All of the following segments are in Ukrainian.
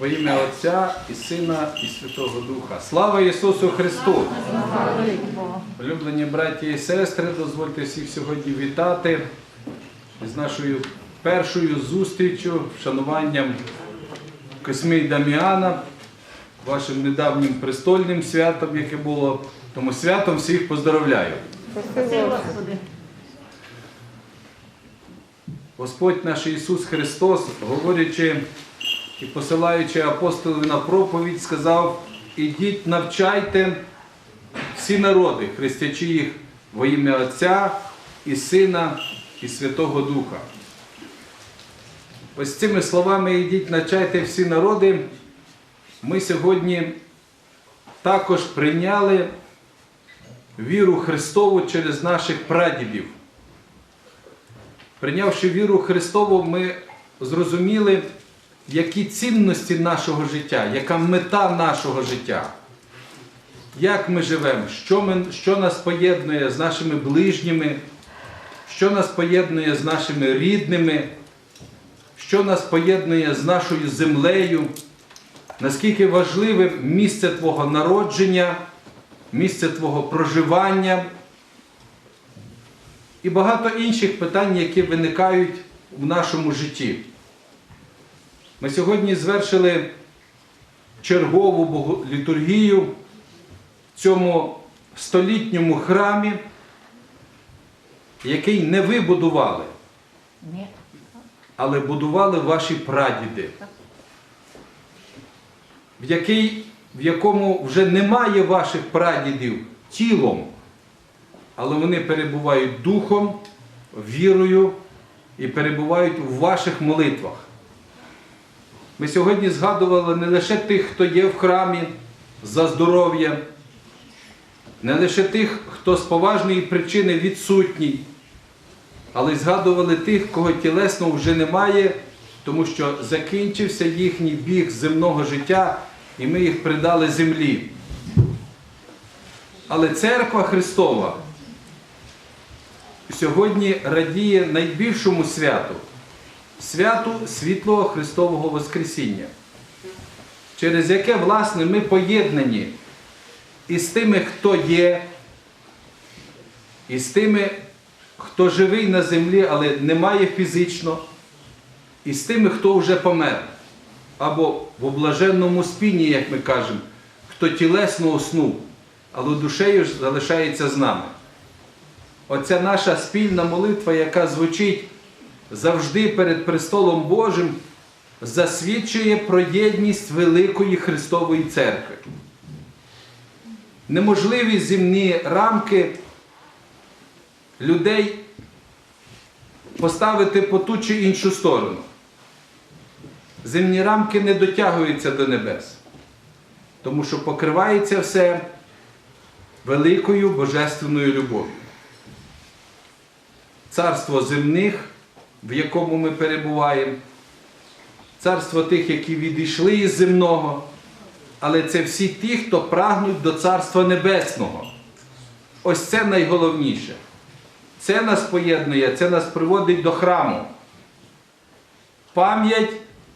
Во ім'я Отця і Сина і Святого Духа. Слава Ісусу Христу! Улюблені браті і сестри, дозвольте всіх сьогодні вітати з нашою першою зустрічю, вшануванням Косьми Даміана, вашим недавнім престольним святом, яке було. Тому святом всіх поздоровляю. Господь наш Ісус Христос, говорячи і посилаючи апостолів на проповідь, сказав: ідіть, навчайте всі народи, хрестячи їх во ім'я Отця і Сина і Святого Духа. Ось цими словами ідіть, навчайте всі народи. Ми сьогодні також прийняли віру Христову через наших прадідів. Прийнявши віру Христову, ми зрозуміли, які цінності нашого життя, яка мета нашого життя, як ми живемо, що, ми, що нас поєднує з нашими ближніми, що нас поєднує з нашими рідними, що нас поєднує з нашою землею, наскільки важливе місце Твого народження, місце Твого проживання? І багато інших питань, які виникають в нашому житті. Ми сьогодні звершили чергову літургію в цьому столітньому храмі, який не ви будували, але будували ваші прадіди, в, який, в якому вже немає ваших прадідів тілом, але вони перебувають духом, вірою і перебувають у ваших молитвах. Ми сьогодні згадували не лише тих, хто є в храмі за здоров'я, не лише тих, хто з поважної причини відсутній, але й згадували тих, кого тілесно вже немає, тому що закінчився їхній біг земного життя, і ми їх придали землі. Але церква Христова сьогодні радіє найбільшому святу святу світлого Христового Воскресіння, через яке, власне, ми поєднані із тими, хто є, і з тими, хто живий на землі, але немає фізично, і з тими, хто вже помер, або в облаженному спінні, як ми кажемо, хто тілесно уснув, але душею залишається з нами. Оця наша спільна молитва, яка звучить завжди перед престолом Божим, засвідчує про єдність Великої Христової Церкви. Неможливі земні рамки людей поставити по ту чи іншу сторону. Земні рамки не дотягуються до небес, тому що покривається все великою божественною любов'ю. Царство земних, в якому ми перебуваємо, царство тих, які відійшли із земного, але це всі ті, хто прагнуть до Царства Небесного. Ось це найголовніше. Це нас поєднує, це нас приводить до храму. Пам'ять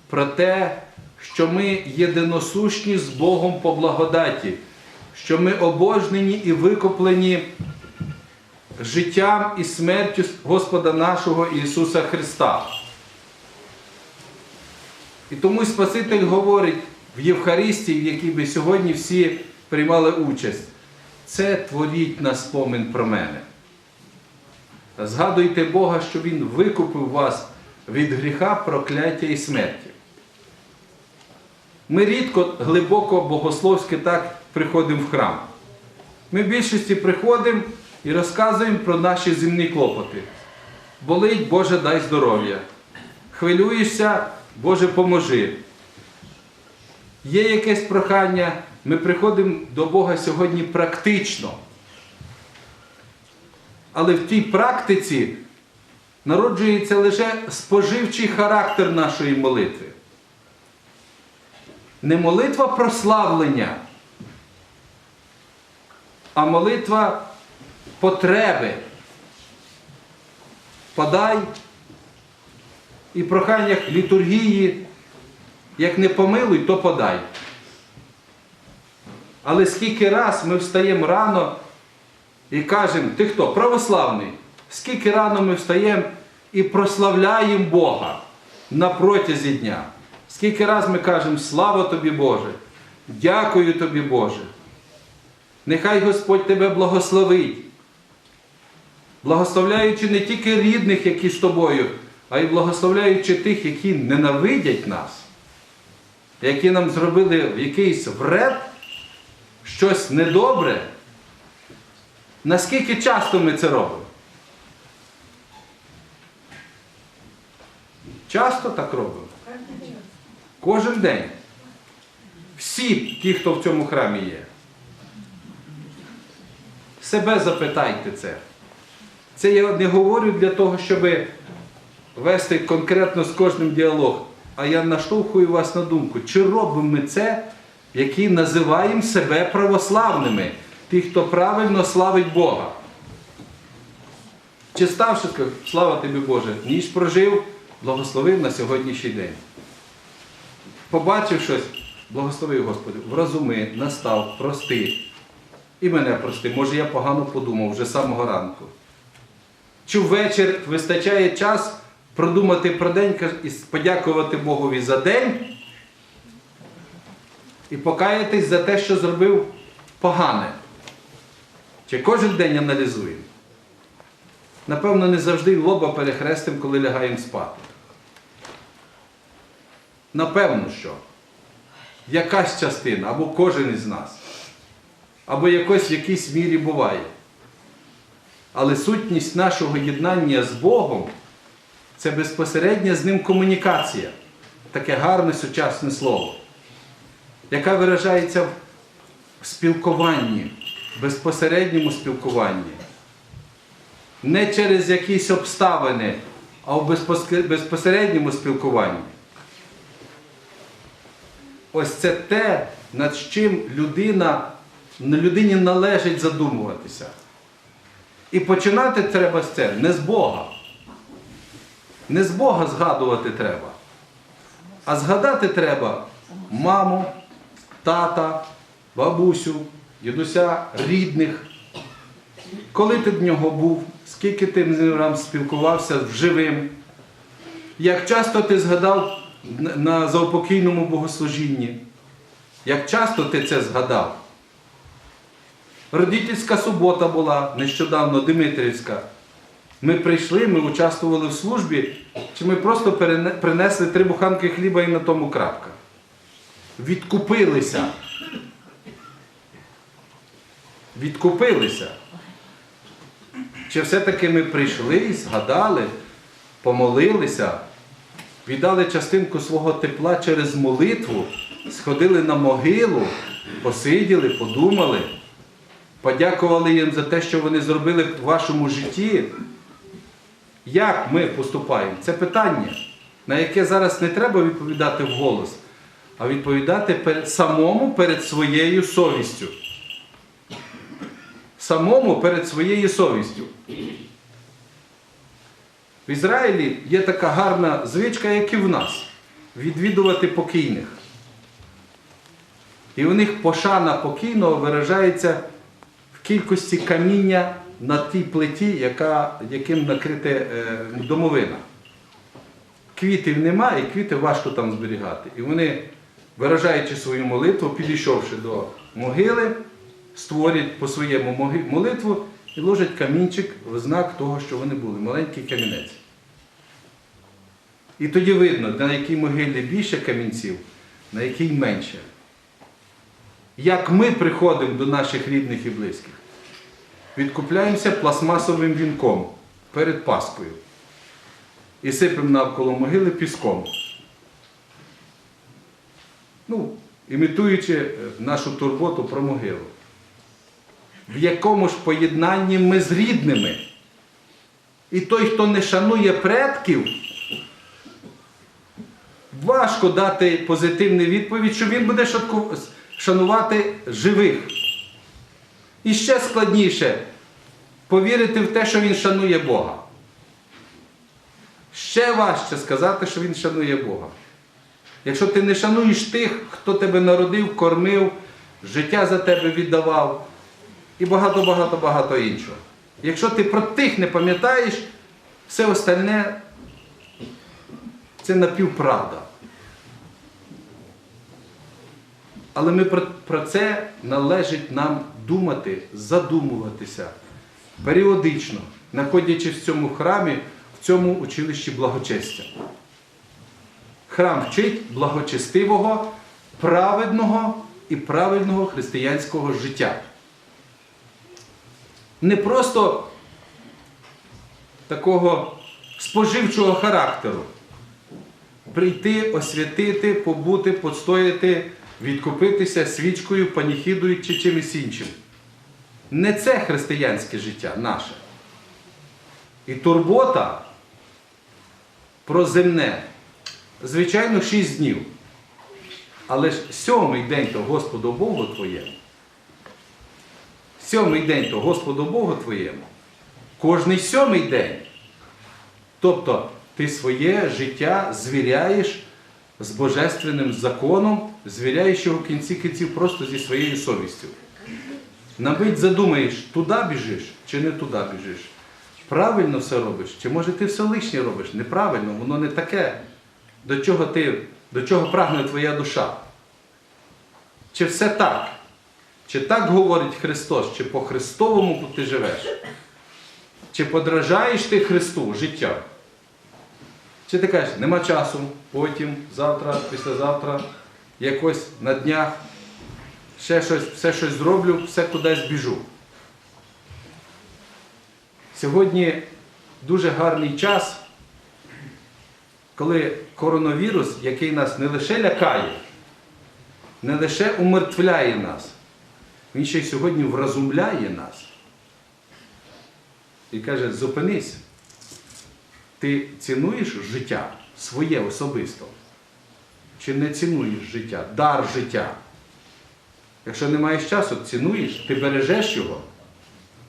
про те, що ми єдиносущні з Богом по благодаті, що ми обожнені і викуплені життям і смертю Господа нашого Ісуса Христа. І тому Спаситель говорить в Євхаристії, в якій ви сьогодні всі приймали участь, це творіть на спомин про мене. Згадуйте Бога, що Він викупив вас від гріха, прокляття і смерті. Ми рідко глибоко богословськи так приходимо в храм. Ми в більшості приходимо і розказуємо про наші земні клопоти. Болить, Боже, дай здоров'я. Хвилюєшся, Боже, поможи. Є якесь прохання, ми приходимо до Бога сьогодні практично. Але в тій практиці народжується лише споживчий характер нашої молитви. Не молитва прославлення, а молитва потреби. Подай і проханнях літургії Як не помилуй, то подай. Але скільки раз ми встаємо рано і кажемо, ти хто? Православний. Скільки рано ми встаємо і прославляємо Бога на протязі дня. Скільки раз ми кажемо, слава тобі Боже, дякую тобі Боже. Нехай Господь тебе благословить. Благословляючи не тільки рідних, які з тобою, а й благословляючи тих, які ненавидять нас, які нам зробили якийсь вред, щось недобре. Наскільки часто ми це робимо? Часто так робимо? Кожен день. Всі ті, хто в цьому храмі є. Себе запитайте це. Це я не говорю для того, щоб вести конкретно з кожним діалог, а я наштовхую вас на думку, чи робимо ми це, які називаємо себе православними, ті, хто правильно славить Бога. Чи ставши, слава тобі Боже, ніч прожив, благословив на сьогоднішній день. Побачив щось, благословив Господи, вразуми, настав, прости. І мене прости, може я погано подумав вже з самого ранку. Чи ввечір вистачає час продумати про день і подякувати Богові за день і покаятись за те, що зробив погане. Чи кожен день аналізуємо? Напевно, не завжди лоба перехрестим, коли лягаємо спати. Напевно, що якась частина, або кожен із нас, або якось в якійсь мірі буває. Але сутність нашого єднання з Богом це безпосередня з ним комунікація, таке гарне сучасне слово, яка виражається в спілкуванні, безпосередньому спілкуванні. Не через якісь обставини, а в безпосередньому спілкуванні. Ось це те, над чим людина, людині належить задумуватися. І починати треба з це не з Бога. Не з Бога згадувати треба. А згадати треба маму, тата, бабусю, дідуся, рідних. Коли ти в нього був, скільки ти з ним спілкувався живим, як часто ти згадав на- заупокійному богослужінні, як часто ти це згадав? Родительська субота була нещодавно Димитрівська. Ми прийшли, ми участвували в службі, чи ми просто принесли три буханки хліба і на тому крапка. Відкупилися. Відкупилися. Чи все-таки ми прийшли, згадали, помолилися, віддали частинку свого тепла через молитву, сходили на могилу, посиділи, подумали. Подякували їм за те, що вони зробили в вашому житті. Як ми поступаємо? Це питання, на яке зараз не треба відповідати вголос, а відповідати самому перед своєю совістю. Самому перед своєю совістю. В Ізраїлі є така гарна звичка, як і в нас відвідувати покійних. І у них пошана покійного виражається кількості каміння на тій плиті, яка, яким накрите е, домовина. Квітів немає, і квіти важко там зберігати. І вони, виражаючи свою молитву, підійшовши до могили, створять по своєму молитву і ложать камінчик в знак того, що вони були, маленький камінець. І тоді видно, на якій могилі більше камінців, на якій менше. Як ми приходимо до наших рідних і близьких, відкупляємося пластмасовим вінком перед Паскою і сипемо навколо могили піском. Ну, імітуючи е, нашу турботу про могилу. В якому ж поєднанні ми з рідними. І той, хто не шанує предків, важко дати позитивну відповідь, що він буде шанувати живих. І ще складніше повірити в те, що він шанує Бога. Ще важче сказати, що він шанує Бога. якщо ти не шануєш тих, хто тебе народив, кормив, життя за тебе віддавав і багато-багато-багато іншого. Якщо ти про тих не пам'ятаєш, все остальне це напівправда. Але ми про, про це належить нам думати, задумуватися періодично, знаходячись в цьому храмі, в цьому училищі благочестя. Храм вчить благочестивого, праведного і правильного християнського життя. Не просто такого споживчого характеру. Прийти, освятити, побути, постояти, відкупитися свічкою, паніхідою чи чимось іншим. Не це християнське життя наше. І турбота про земне, звичайно, шість днів. Але ж сьомий день то Господу Богу твоєму. Сьомий день то Господу Богу твоєму. Кожний сьомий день. Тобто ти своє життя звіряєш з божественним законом, його в кінці кінців просто зі своєю совістю. Набить задумаєш, туди біжиш чи не туди біжиш. Правильно все робиш, чи може ти все лишнє робиш? Неправильно, воно не таке. До чого ти, до чого прагне твоя душа? Чи все так? Чи так говорить Христос, чи по Христовому ти живеш? Чи подражаєш ти Христу життя? Чи ти кажеш, нема часу, потім, завтра, післязавтра, якось на днях, ще щось, все щось зроблю, все кудись біжу. Сьогодні дуже гарний час, коли коронавірус, який нас не лише лякає, не лише умертвляє нас, він ще й сьогодні вразумляє нас. І каже, зупинись. Ти цінуєш життя своє особисто? Чи не цінуєш життя, дар життя? Якщо не маєш часу, цінуєш, ти бережеш його.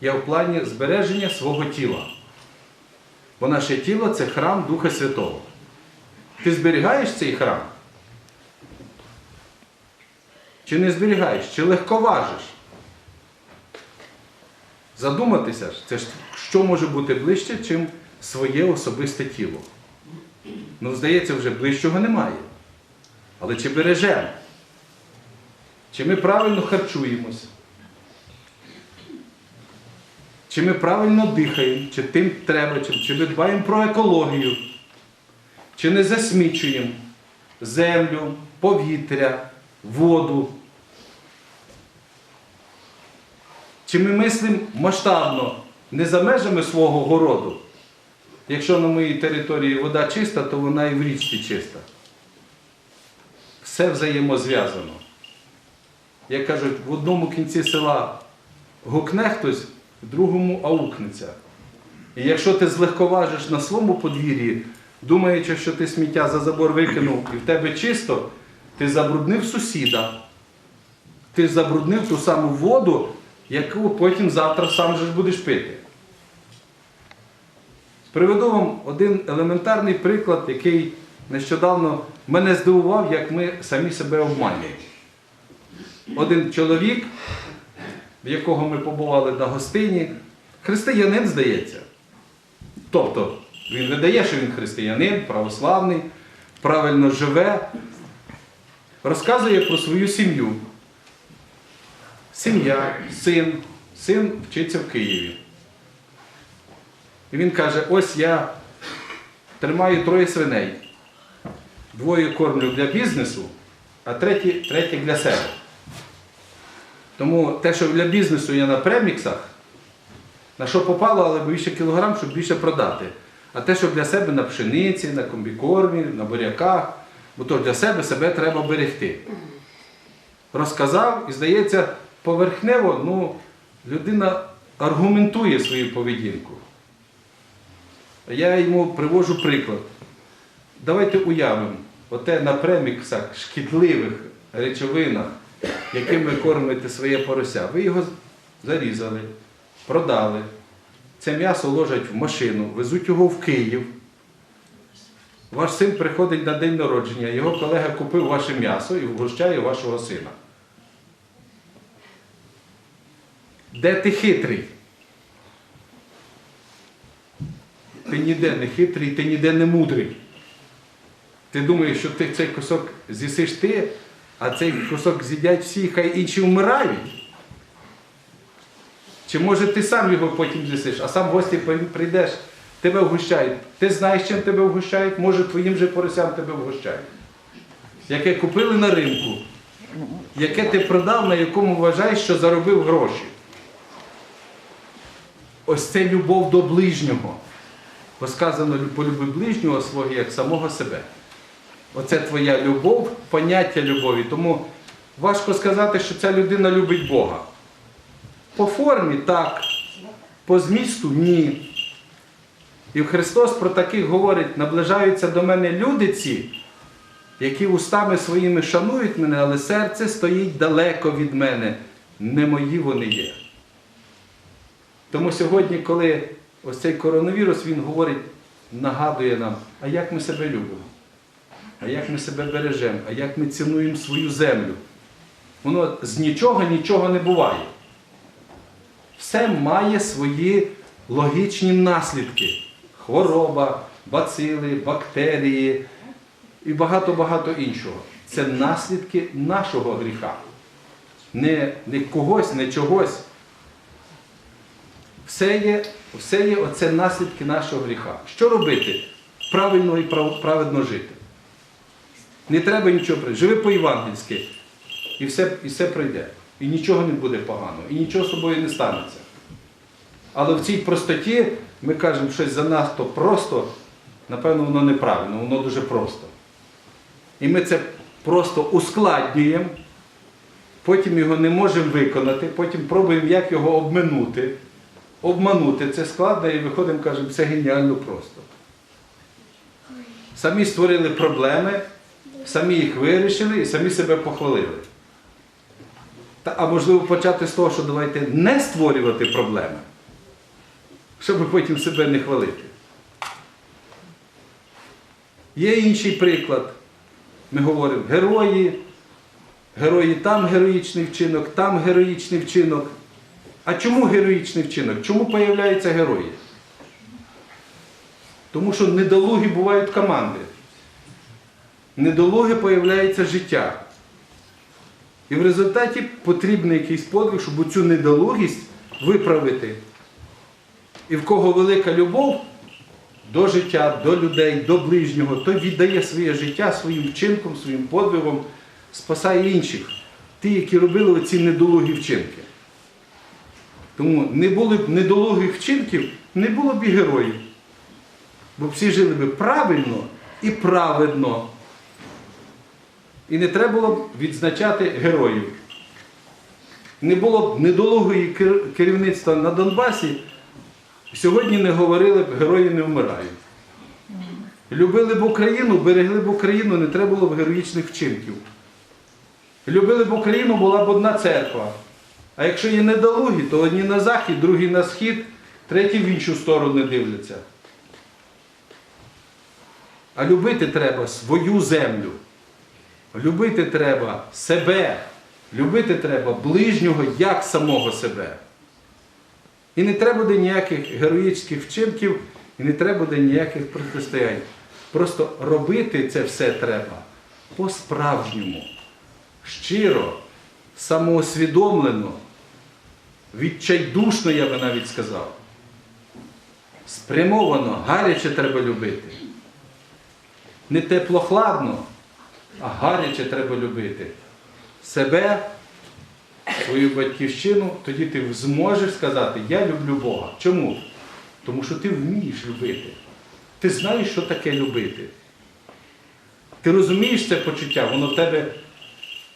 Я в плані збереження свого тіла. Бо наше тіло це храм Духа Святого. Ти зберігаєш цей храм? Чи не зберігаєш, чи легковажиш? Задуматися, це ж що може бути ближче, чим своє особисте тіло. Ну, здається, вже ближчого немає. Але чи бережемо? Чи ми правильно харчуємось? Чи ми правильно дихаємо, чи тим треба, чи ми дбаємо про екологію, чи не засмічуємо землю, повітря, воду? Чи ми мислимо масштабно, не за межами свого городу? Якщо на моїй території вода чиста, то вона і в річці чиста. Все взаємозв'язано. Як кажуть, в одному кінці села гукне хтось, в другому аукнеться. І якщо ти злегковажиш на своєму подвір'ї, думаючи, що ти сміття за забор викинув і в тебе чисто, ти забруднив сусіда. Ти забруднив ту саму воду, яку потім завтра сам же будеш пити. Приведу вам один елементарний приклад, який нещодавно мене здивував, як ми самі себе обманюємо. Один чоловік, в якого ми побували на гостині, християнин, здається. Тобто, він видає, що він християнин, православний, правильно живе, розказує про свою сім'ю. Сім'я, син, син вчиться в Києві. І він каже, ось я тримаю троє свиней. Двоє кормлю для бізнесу, а треті для себе. Тому те, що для бізнесу я на преміксах, на що попало, але більше кілограм, щоб більше продати. А те, що для себе на пшениці, на комбікормі, на буряках, бо то для себе себе треба берегти. Розказав і, здається, поверхнево ну, людина аргументує свою поведінку. Я йому привожу приклад. Давайте уявимо, оте на преміксах шкідливих речовинах, яким ви кормите своє порося. Ви його зарізали, продали. Це м'ясо ложать в машину, везуть його в Київ. Ваш син приходить на день народження, його колега купив ваше м'ясо і вгощає вашого сина. Де ти хитрий? Ти ніде не хитрий, ти ніде не мудрий. Ти думаєш, що ти цей кусок з'їсиш ти, а цей кусок з'їдять всі, хай інші вмирають. Чи може ти сам його потім з'їсиш, а сам гості прийдеш, тебе вгощають. Ти знаєш, чим тебе вгощають, може твоїм же поросям тебе вгощають. Яке купили на ринку, яке ти продав, на якому вважаєш, що заробив гроші. Ось це любов до ближнього. Бо сказано, полюби ближнього свого як самого себе. Оце твоя любов, поняття любові. Тому важко сказати, що ця людина любить Бога. По формі так, по змісту ні. І Христос про таких говорить, наближаються до мене люди ці, які устами своїми шанують мене, але серце стоїть далеко від мене. Не мої вони є. Тому сьогодні, коли ось цей коронавірус, він говорить, нагадує нам, а як ми себе любимо, а як ми себе бережемо, а як ми цінуємо свою землю. Воно з нічого нічого не буває. Все має свої логічні наслідки. Хвороба, бацили, бактерії і багато-багато іншого. Це наслідки нашого гріха. Не, не когось, не чогось. Все є, все є оце наслідки нашого гріха. Що робити? Правильно і прав- праведно жити. Не треба нічого прийти. Живи по-євангельськи. І все, і все пройде. І нічого не буде погано, і нічого з тобою не станеться. Але в цій простоті ми кажемо щось занадто просто, напевно, воно неправильно, воно дуже просто. І ми це просто ускладнюємо, потім його не можемо виконати, потім пробуємо, як його обминути. Обманути це складно і виходимо, кажемо, це геніально просто. Самі створили проблеми, самі їх вирішили і самі себе похвалили. Та, а можливо почати з того, що давайте не створювати проблеми, щоб потім себе не хвалити. Є інший приклад. Ми говоримо, герої, герої там героїчний вчинок, там героїчний вчинок. А чому героїчний вчинок? Чому появляються герої? Тому що недолугі бувають команди. Недолуге появляється життя. І в результаті потрібен якийсь подвиг, щоб цю недолугість виправити. І в кого велика любов до життя, до людей, до ближнього, той віддає своє життя своїм вчинком, своїм подвигом, спасає інших. Ті, які робили оці недолугі вчинки. Тому не було б недолугих вчинків, не було б і героїв. Бо всі жили б правильно і праведно. І не треба було б відзначати героїв. Не було б недолугої керівництва на Донбасі, сьогодні не говорили б, герої не вмирають. Любили б Україну, берегли б Україну, не треба було б героїчних вчинків. Любили б Україну, була б одна церква. А якщо є недолугі, то одні на захід, другі на схід, треті в іншу сторону дивляться. А любити треба свою землю. Любити треба себе. Любити треба ближнього як самого себе. І не треба буде ніяких героїчних вчинків, і не треба буде ніяких протистоянь. Просто робити це все треба по-справжньому, щиро, самоусвідомлено, відчайдушно, я би навіть сказав. Спрямовано, гаряче треба любити. Не теплохладно, а гаряче треба любити. Себе, свою батьківщину, тоді ти зможеш сказати, я люблю Бога. Чому? Тому що ти вмієш любити. Ти знаєш, що таке любити. Ти розумієш це почуття, воно в тебе,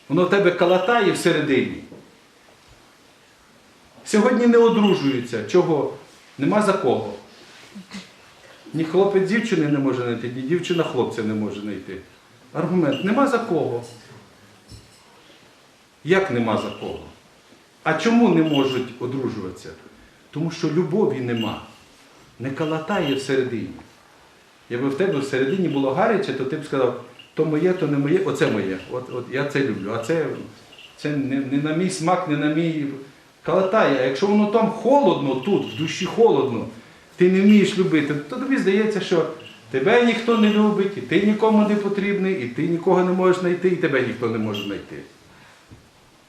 воно в тебе калатає всередині. Сьогодні не одружуються. Чого? Нема за кого. Ні хлопець дівчини не може знайти, ні дівчина хлопця не може знайти. Аргумент нема за кого. Як нема за кого? А чому не можуть одружуватися? Тому що любові нема. Не калатає всередині. Якби в тебе всередині було гаряче, то ти б сказав, то моє, то не моє, оце моє. От, от я це люблю. А це, це не, не на мій смак, не на мій калатає. А якщо воно там холодно, тут, в душі холодно, ти не вмієш любити, то тобі здається, що тебе ніхто не любить, і ти нікому не потрібний, і ти нікого не можеш знайти, і тебе ніхто не може знайти.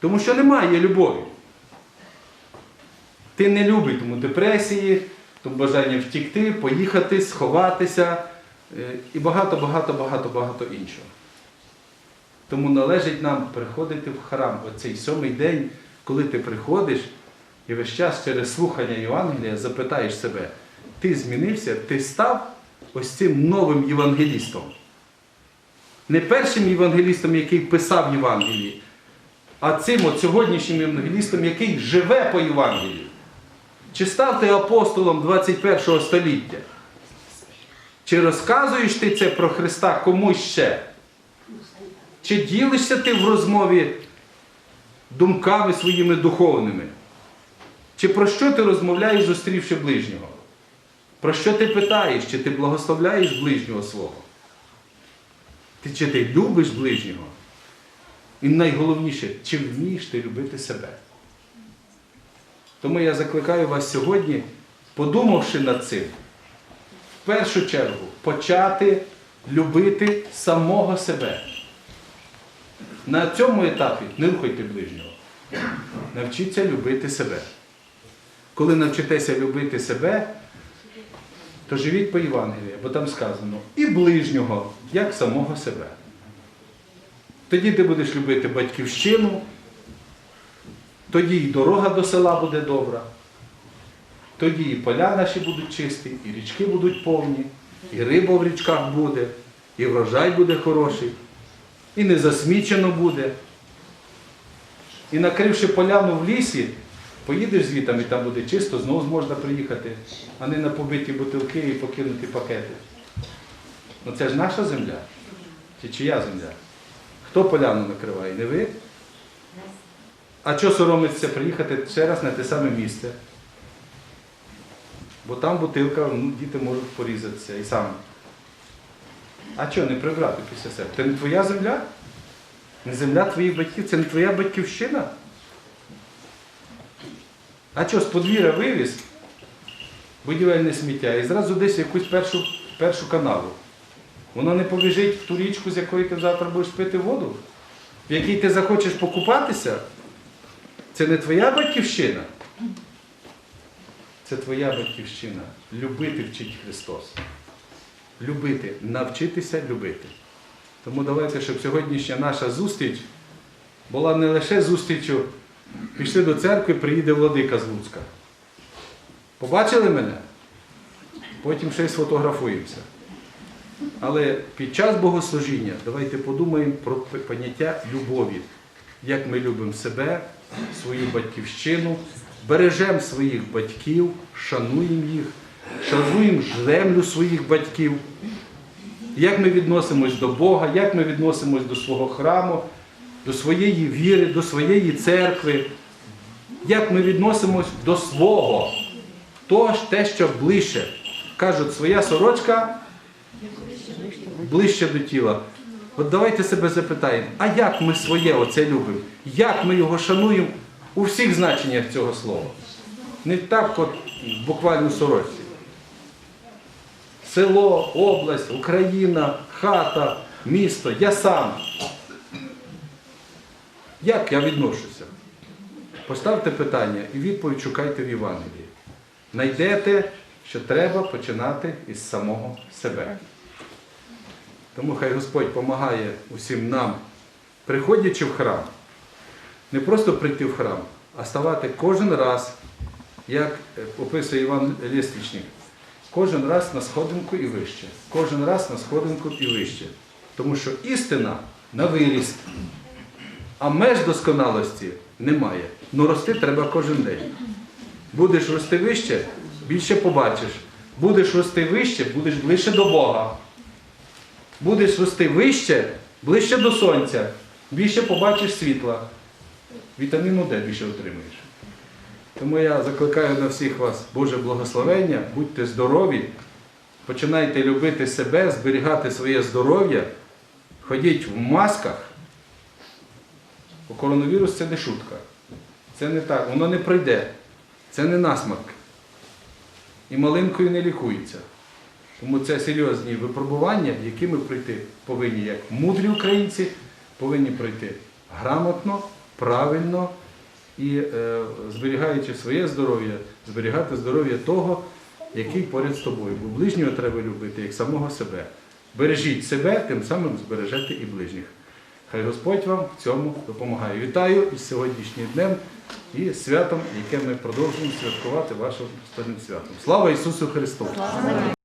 Тому що немає любові. Ти не любиш, тому депресії, тому бажання втікти, поїхати, сховатися е, і багато, багато, багато, багато іншого. Тому належить нам приходити в храм оцей сьомий день, коли ти приходиш і весь час через слухання Євангелія запитаєш себе, ти змінився, ти став ось цим новим євангелістом. Не першим євангелістом, який писав Євангелії, а цим от сьогоднішнім євангелістом, який живе по Євангелії. Чи став ти апостолом 21 століття? Чи розказуєш ти це про Христа комусь ще? Чи ділишся ти в розмові думками своїми духовними? Чи про що ти розмовляєш, зустрівши ближнього? Про що ти питаєш, чи ти благословляєш ближнього свого? Ти, чи ти любиш ближнього? І найголовніше, чи вмієш ти любити себе? Тому я закликаю вас сьогодні, подумавши над цим, в першу чергу почати любити самого себе. На цьому етапі не рухайте ближнього. Навчіться любити себе. Коли навчитеся любити себе, то живіть по Євангелії, бо там сказано і ближнього, як самого себе. Тоді ти будеш любити батьківщину, тоді і дорога до села буде добра, тоді і поля наші будуть чисті, і річки будуть повні, і риба в річках буде, і врожай буде хороший, і не засмічено буде. І накривши поляну в лісі, поїдеш звітом і там буде чисто, знову можна приїхати, а не на побиті бутилки і покинуті пакети. Ну це ж наша земля. Чи чия земля? Хто поляну накриває? Не ви? А що соромиться приїхати ще раз на те саме місце? Бо там бутилка, ну, діти можуть порізатися і сам. А що, не прибрати після себе? Це не твоя земля? Не земля твоїх батьків, це не твоя батьківщина? А що, з подвір'я вивіз будівельне сміття і зразу десь якусь першу, першу канаву. Воно не побіжить в ту річку, з якої ти завтра будеш пити воду, в якій ти захочеш покупатися. Це не твоя батьківщина. Це твоя батьківщина. Любити вчить Христос. Любити, навчитися любити. Тому давайте, щоб сьогоднішня наша зустріч була не лише зустрічю, пішли до церкви, приїде Владика з Луцька. Побачили мене? Потім ще й сфотографуємося. Але під час богослужіння давайте подумаємо про поняття любові. Як ми любимо себе, свою батьківщину, бережемо своїх батьків, шануємо їх, шануємо землю своїх батьків. Як ми відносимось до Бога, як ми відносимось до свого храму, до своєї віри, до своєї церкви, як ми відносимось до свого, то те, що ближче. Кажуть, своя сорочка ближче до тіла. От давайте себе запитаємо, а як ми своє оце любимо? Як ми його шануємо у всіх значеннях цього слова? Не так, от буквально сорочці. Село, область, Україна, хата, місто, я сам. Як я відношуся? Поставте питання і відповідь шукайте в Євангелії. Найдете, що треба починати із самого себе. Тому хай Господь допомагає усім нам, приходячи в храм, не просто прийти в храм, а ставати кожен раз, як описує Іван Лєствічник, кожен раз на сходинку і вище, кожен раз на сходинку і вище. Тому що істина на виріст, а меж досконалості немає. Ну рости треба кожен день. Будеш рости вище, більше побачиш. Будеш рости вище, будеш ближче до Бога. Будеш рости вище, ближче до сонця, більше побачиш світла. Вітаміну Д більше отримуєш. Тому я закликаю на всіх вас Боже благословення, будьте здорові, починайте любити себе, зберігати своє здоров'я, ходіть в масках. Бо коронавірус це не шутка. Це не так, воно не пройде. Це не насморк. І малинкою не лікується. Тому це серйозні випробування, які ми пройти повинні, як мудрі українці, повинні пройти грамотно, правильно і е, зберігаючи своє здоров'я, зберігати здоров'я того, який поряд з тобою. Бо ближнього треба любити як самого себе. Бережіть себе, тим самим збережете і ближніх. Хай Господь вам в цьому допомагає. Вітаю із сьогоднішнім днем і святом, яке ми продовжуємо святкувати вашим останнім святом. Слава Ісусу Христу!